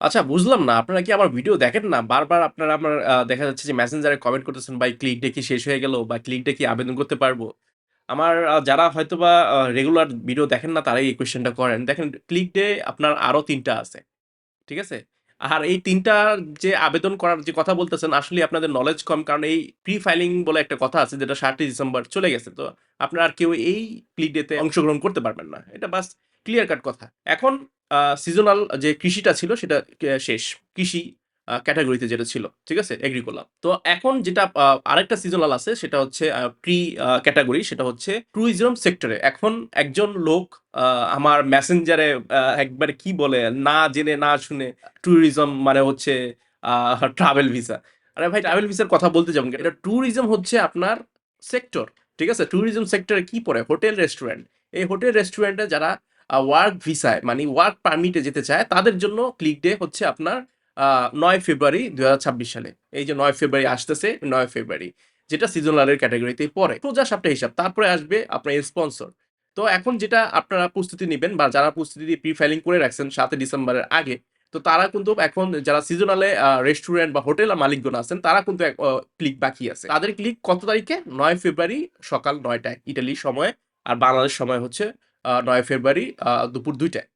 আচ্ছা বুঝলাম না। আপনারা কি আমার ভিডিও দেখেন না? বারবার আপনারা আমার দেখা যাচ্ছে যে মেসেঞ্জারে কমেন্ট করতেছেন, ভাই ক্লিক ডে কি শেষ হয়ে গেল? বা ক্লিক ডে কি আবেদন করতে পারব? আমার যারা হয়তোবা আ রেগুলার ভিডিও দেখেন না তারাই এই কোয়েশ্চেনটা করেন। দেখেন ক্লিক ডে আপনার আরও ৩ টা আছে। ঠিক আছে? আর এই ৩ টার যে আবেদন করার যে কথা বলতেছেন আসলেই আপনাদের নলেজ কম। কারণ এই প্রি ফাইলিং বলে একটা কথা আছে যেটা ৭ ই ডিসেম্বর চলে গেছে। তো আপনারা আর কেউ এই ক্লিক ডে তে অংশগ্রহণ করতে পারবেন না। এটা বাস ক্লিয়ার কাট কথা। এখন সিজনাল যে কৃষিটা ছিল সেটা শেষ। কৃষি ক্যাটেগরিতে যেটা ছিল। ঠিক আছে? এগ্রিকোলা। তো এখন যেটা আরেকটা সিজনাল আছে সেটা হচ্ছে প্রি ক্যাটেগরি সেটা হচ্ছে ট্যুরিজম সেক্টরে। এখন একজন লোক আমার মেসেঞ্জারে একবারে কি বলে না জেনে না শুনে ট্যুরিজম মানে হচ্ছে ট্রাভেল ভিসা। আরে ভাই ট্রাভেল ভিসার কথা বলতে যাবেন? এটা ট্যুরিজম হচ্ছে আপনার সেক্টর। ঠিক আছে? ট্যুরিজম সেক্টরে কি পড়ে? Hotel, restaurant. এই হোটেল রেস্টুরেন্টে যারা ওয়ার্ক ভিসায় মানে ওয়ার্ক পারমিটে যেতে চায় তাদের জন্য ক্লিক ডে হচ্ছে আপনার নয় ৯ ফেব্রুয়ারি ২০২৬ সালে। এই যে নয় ফেব্রুয়ারি আসতেছে নয় ফেব্রুয়ারি। যেটা সিজনালের ক্যাটাগরিতে পড়ে। সোজা সাপটা হিসাব। তারপরে আসবে আপনার স্পন্সর। তো এখন যেটা আপনারা প্রস্তুতি নিবেন বা যারা প্রস্তুতি প্রি ফাইলিং করে রাখছেন সাতই ডিসেম্বরের আগে, তো তারা কিন্তু এখন যারা সিজনালে রেস্টুরেন্ট বা হোটেল মালিকগণ আছেন তারা কিন্তু ক্লিক বাকি আছে। তাদের ক্লিক কত তারিখে? নয় ফেব্রুয়ারি সকাল নয়টায় ইটালির সময়। আর বাংলাদেশ সময় হচ্ছে ৯ ফেব্রুয়ারি দুপুর ২ টায়।